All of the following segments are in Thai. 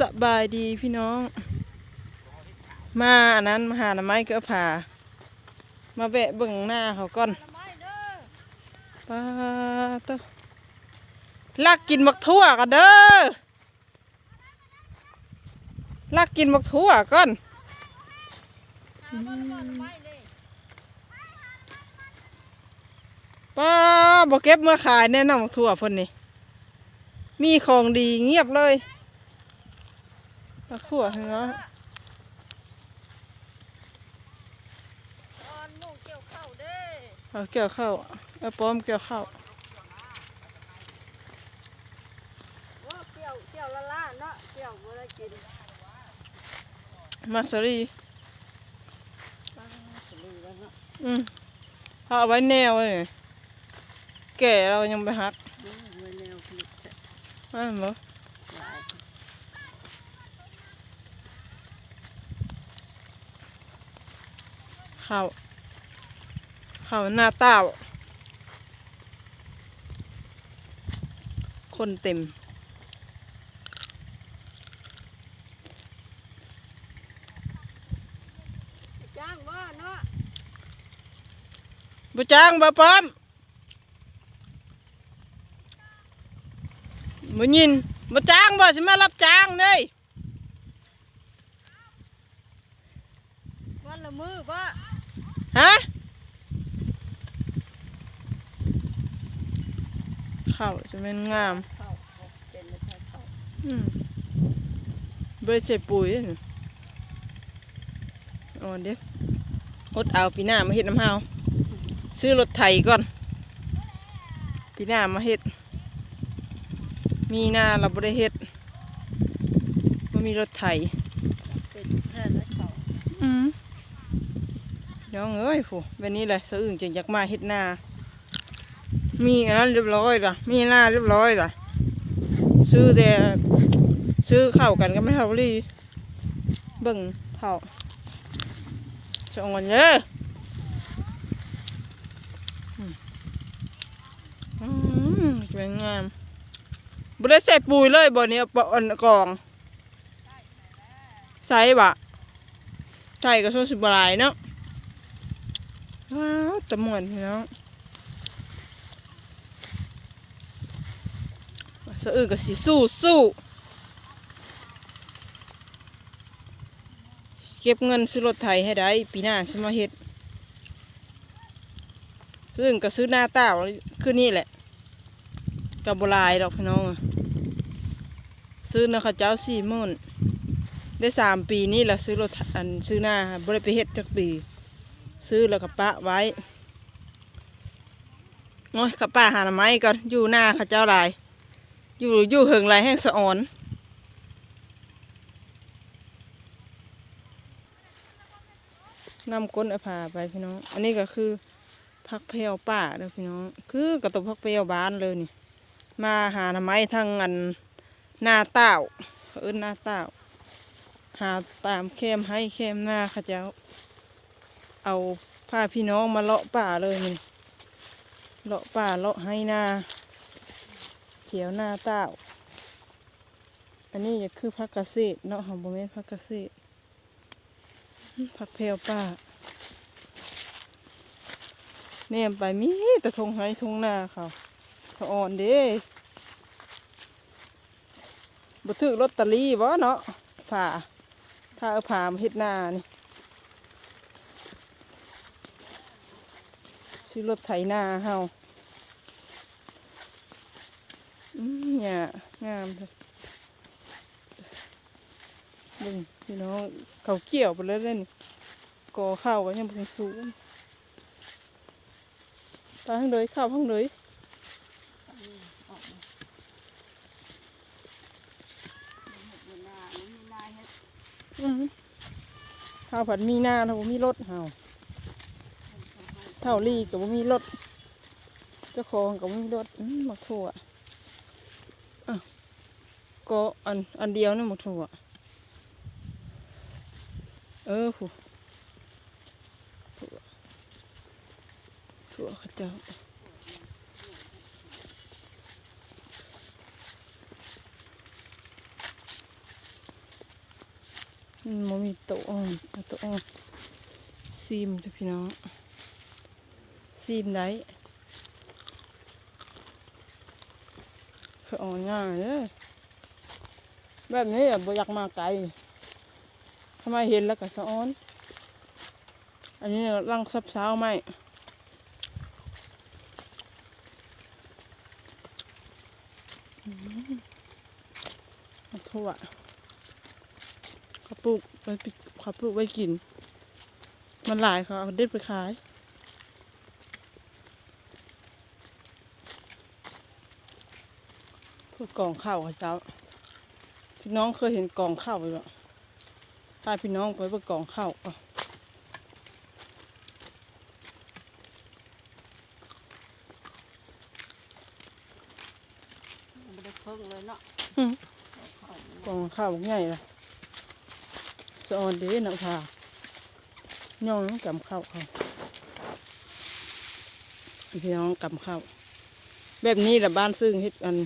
สบายดีพี่น้อง มาอันนั้นมาหาหน่อไม้ก็ผ่า มาแวะเบิ่งหน้าเขาก่อนป้าต้าลักกินบักทั่วกันเด้อลักกินบักทั่วก่อนป้าบ่เก็บเมื่อขายแน่นอนบักทั่วพ่นนี่มีของดีเงียบเลย บักทั่วเนาะตอนหมูเกี่ยวข้าวเด้เอาเกี่ยวข้าวเอาป้อมเกี่ยวข้าวว่าเกี่ยวเกี่ยวละล่าเนาะเกี่ยวบ่ได้กินมาสรีป้าสลือแล้วเนาะอืมเอาไว้แนวเลยแก่เรายังไปหักอืมไว้แนวผลิตแต่อันบ่หล ข้าวข้าวหน้าเต้า คนเต็ม จ้างว่าเนาะบ่จ้างบ่ป้อมบ่ยินบ่จ้างบ่สิมารับจ้างเด้วันละมือบ่ ฮะข้าวจะเป็นงามข้าวเป็นแล้วใช้ข้าวอืมเบอร์ใส่ปุ๋ยนี่เอ๋อเดี๋ยวอดเอาปีหน้ามาเฮ็ดน้ำเฮาซื้อรถไถก่อนปีหน้ามาเฮ็ด มีหน้าเราบ่ได้เฮ็ดบ่มีรถไถเป็ น้อืมเอ้ยผู้แบบนี้แหละสะอึ่งจึงอยากมาเฮ็ดหน้า มีอันนั้นเรียบร้อยจ้ะมีหน้าเรียบร้อยจ้ะซื้อแต่ซื้อเข้าวกันก็ไม่เท่าลีเบิ่งเท่าสองวันเยอะอืมสวยงามบ่ได้ใส่ปุ๋ยเลยบ่เนี้ปอนกองใส่บะใส่ก็โซสิบหลายเนาะ ว้าวตะมวนพี่น้องสะอื้นก็สิสู้สู้เก็บเงินซื้อรถไถให้ได้ ปีหน้าฉันมาเฮ็ดสะอื้นก็ซื้อหน้าต้าคือนี่แหละกับบหลายดอกพี่น้องซื้อนะเขาเจ้าสี่มื่นได้สามปีนี่แหละซื้อรถอันซื้อหน้าบริไปเฮ็ดจักปี ซื้อแล้วก็ปะไว้โอ้ยกับป้าหาหน่อไม้ก่อนอยู่หน้าข้าเจ้าลายอยู่อยู่เหิงลายแห้งสะอ่อนนำก้นเอาผ่าไปพี่น้อง อันนี้ก็คือพักเพลวป่าเด้อพี่น้อง คือกระตุกพักเพลวบ้านเลยนี่ มาหาหน่อไม้ทางอันหน้าเต้าเอิ้นหน้าเต้า หาตามเข้มให้เข้มหน้าเขาเจ้า เอาผ้าพี่น้องมาเลาะป่าเลยนี่เลาะป่าเลาะให้นาเขียวหน้าเต้า อันนี้จะคือพักเกษตรเนาะของโมเมนพักเกษตรพักเพลวป่าเนี่ยไปมีแต่ทงให้ทงหน้าเขาเขาอ่อนเด้บ่ถือลอตเตอรี่บ่เนาะผ่าถ้าเอาผ่ามาเฮ็ดหน้านี่ ชื่อรถไถนาเฮาอืมเนี่ยงามเลยเบิ่งพี่น้องเขาเกี่ยวไปแล้วเด้นี่อข้าวก็ยังบ่สูงไปทางเลยข้าวทางเลยข้าวผัดมีหน้าถ้ามีรถเฮา เท่าลี่ก็บ่มีรถเจ้าของก็บ่มีรถอืมบักถั่วอะก็อันอันเดียวนี่บักถั่วเออผูถั่วถั่วขาเจ้ามมีโต๊ะอ่อนเอาโต๊ะอ่อนซีมเด้อพี่น้อง ซีมได้อ่อนง่ายเด้อแบบนี้อะบ่อยากมาไกลทำไมเห็นแล้วก็สะอ้อน อันนี้ลังซับซ้าวไหมอืมาทั่วเขาปลูกไว้ปิเขาปลูกไว้กิน มันหลายเขาเอาเด็ดไปขาย เพื่อกองข้าวค่ะเจ้า พี่น้องเคยเห็นกองข้าวไหมบ่พาพี่น้องไปเพื่อกองข้าวก่อนไม่ได้เพิ่งเลยเนาะกองข้าวใหญ่ละสะออนเด้นะพาย่องกำข้าวเขาพี่น้องกำข้าวแบบนี้แหละบ้านซึ่งเฮ็ดกัน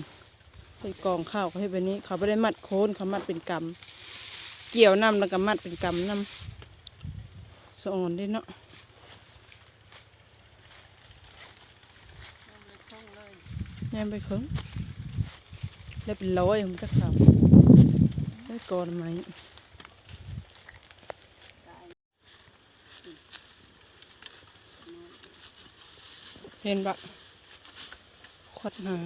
เฮ็ดกองข้าวเขาเฮ็ดแบบนี้ เขาไม่ได้มัดโคนเขามัดเป็นกำเกี่ยวน้ำแล้วก็มัดเป็นกำน้ำสอนด้เนาะเพิ่งเลยแย่ไปเคงแล้วเป็นร้อยผมจะข่าวได้ก่อนไหมเห็นบะขวดหนา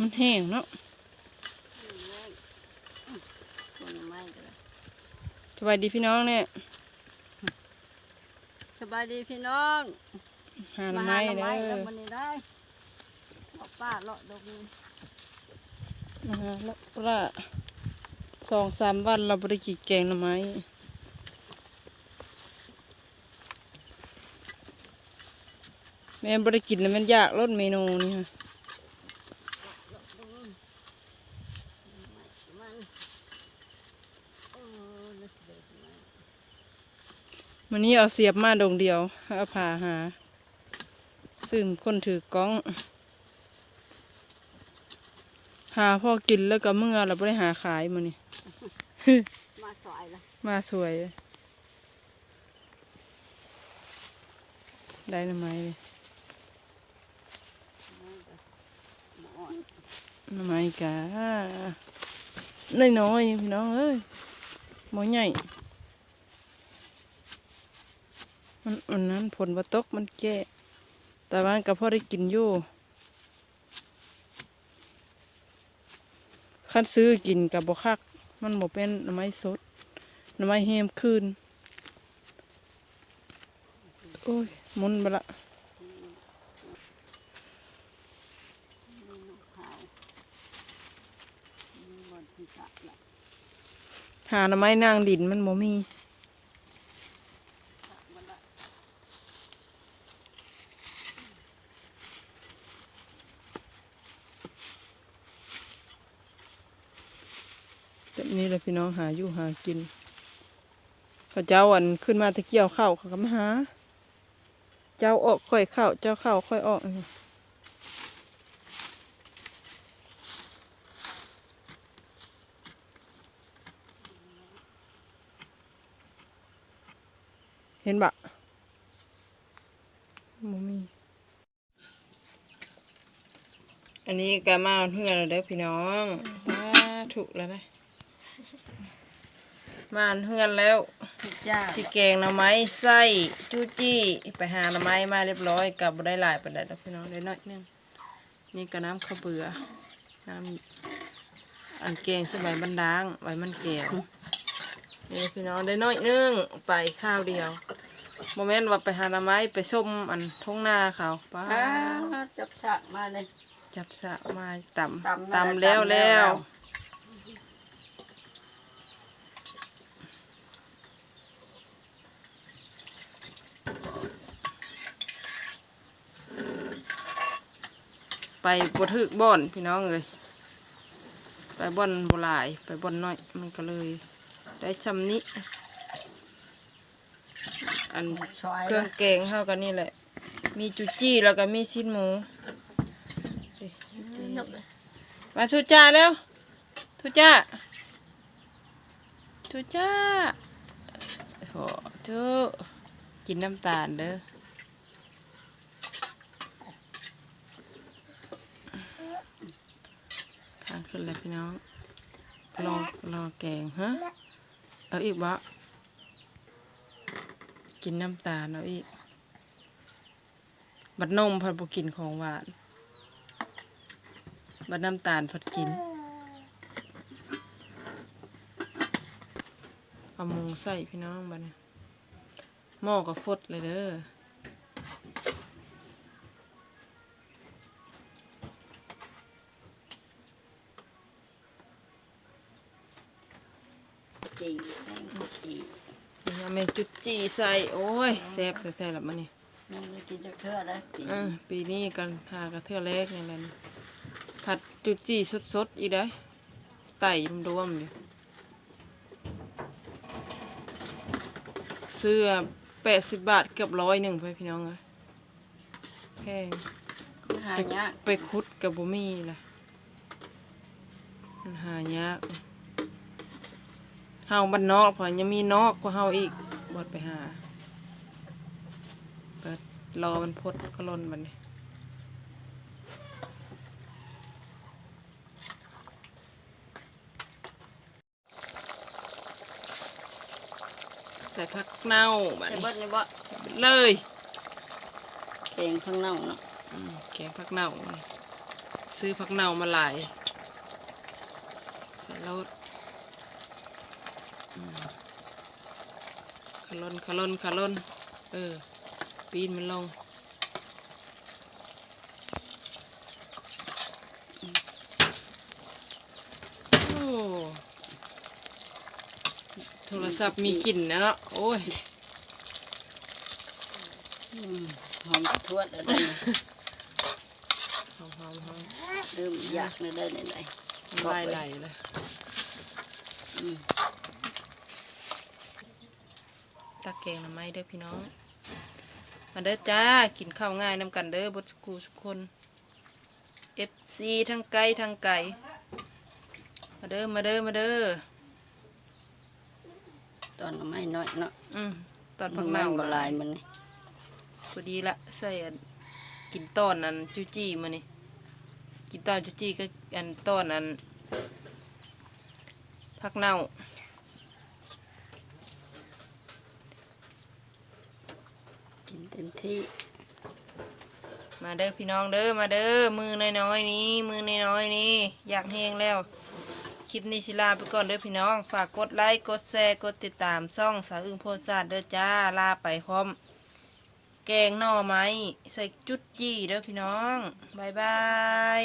มันแห้งเนาะคนไม่กันเลยสบายดีพี่น้องเนี่ยสบายดีพี่น้องหาหน่อไม้หาหน่อเด้ไม้แล้วอมันนี่ได้บอกป้าเลาะดอกนี้นะฮะแล้วละสองสามวันเราบริกินแกงหน่อไม้แม่บริกินแล้วมันยากลดเมนูนี่ค่ะ มันเออนึกเด็ดมัน วันนี้เอาเสียบมาดงเดียวเอาผ่าหาซึ่งคนถือกล้อง หาพ่อกินแล้วก็เมื่อเราไม่ได้หาขายมันนี่ มาสอยละมาสวยเลยได้หน่อไม้เลยหมอนหน่อไม้กะน้อยๆพี่น้องเอ้ยหมอใหญ่ มันมันนั้นผลบ่ตกมันแก่แต่ว่าก็พอได้กินอยู่คันซื้อกินกับบ่คัก มันบ่เป็นหน่อไม้สดหน่อไม้แฮมคืนโอ้ยมุนไปละลูกขาวมีบอนศีรษะละหาหน่อไม้นางดินมันบ่มี มันละ แบบนี้แหละพี่น้องหาอยู่หากินเขาเจ้าอันขึ้นมาตะเกียวข้าวเขาก็มาหา เจ้าออกค่อยเข้าเจ้าเข้าค่อยออกเห็นบะมมี อันนี้ก็มาเพื่อนแล้วเด้อพี่น้องถูกแล้วนะ มาเพื่อนแล้วจ้าสิแกงหน่อไม้ไส้จูจี้ไปหาหน่อไม้มาเรียบร้อยกลับบ่ได้หลายไปแล้วเด้อพี่น้องได้น้อยหนึงนี่ก็น้ำข้าวเบื่อน้ำอันแกงสมัยบันดางใบมันแก้วนี่พี่น้องได้น้อยหนึงไปข้าวเดียวโมเมนต์ว่าไปหาหน่อไม้ไปส้มอันท้องนาเขาป้าอ่าจับฉากมาเลยจับสะมาต่ำตำนั่นแหละตำแล้วตำแล้แล้วว ไปบ่ถึกบ่อนพี่น้องเลยไปบ่อนบ่หลายไปบ่อนน้อย มันก็เลย ได้ชำนี้ อันซอยเครื่องแกงเฮากันนี่แหละ มีจุจี้แล้วก็มีชิ้นหมูนี่จุจี้มาทุจ้าแล้วทุจ้าทุจ้าโหทุกินน้ำตาลเด้อทาง ขึ้นเลยพี่น้อง รอรอแกงฮะ เอาอีกบะกินน้ำตาลเอาอีก บัดนมพัดบกินของหวาน บัดน้ำตาลพัดกินเอามูใส่พี่น้องบัดนี้หม้อก็ฟดเลยเด้อ แป้งจีนี่เอาแม่จุดจีใส่ โอ้ยแซ่บแท้ๆละมันนี่ยังไม่กินจากเทื่อได้ปีเออปีนี้กันหากระเทือแรกนี่แหละนี่ผัดจุดจีสดๆอีกได้อไต่รวมๆอยู่เสื้อแปดสิบบาทเกือบร้อยหนึ่งไปพี่น้องเลยแพงหายากไปคุดกับบุมี่ล่ะมันหายาก เฮาบ้านนอกพอยังมีนอกกว่าเฮาอีกบดไปหาเปิดรอมันพดก็ล่นมันนี่ใส่ผักเน่าบัดใช่นี้เบิดนี่บ่เลยเองข้างนอกเนาะอืมแกงผักเน่านี่ซื้อผักเน่ามาหลายใส่รสอืม ขะลนขะลนขะลนเออปีนมันลงอืมโอ้โทรศัพท์มีกลิ่นนะเนาะโอ้ยอืมหอมทวดแล้วได้หอมหอมหอมลืมอยากเลยได้ไหนไหนน้ำลายไหลเลย อืม ตา แกงหน่อไม้เด้อพี่น้อง มาเด้อจ้า กินข้าวง่ายนำกันเด้อบดสกูสุกคน FC ทั้งไกลทั้งไก่ มาเด้อ มาเด้อ มาเด้อ ตอนไม่น้อยเนาะอืมตอนพัมักนเน่าบลายมันนี่พอดีละใส่อันกินตอนอันจูจี้มานี่กินตอนจูจี้ก็อันตอนอันพักเน่า กิน เต็มที่ มาเด้อพี่น้องเด้อมาเด้อมือน้อยๆนี้ มือน้อยๆนี้ อยากเฮงแล้ว คลิปนี้ชิลาไปก่อนเด้อพี่น้อง ฝากกดไลค์กดแชร์กดติดตามช่องสาวอึ้งโพสต์เด้อจ้าลาไปพร้อม แกงหน่อไม้ใส่จุดจี้เด้อพี่น้องบายบาย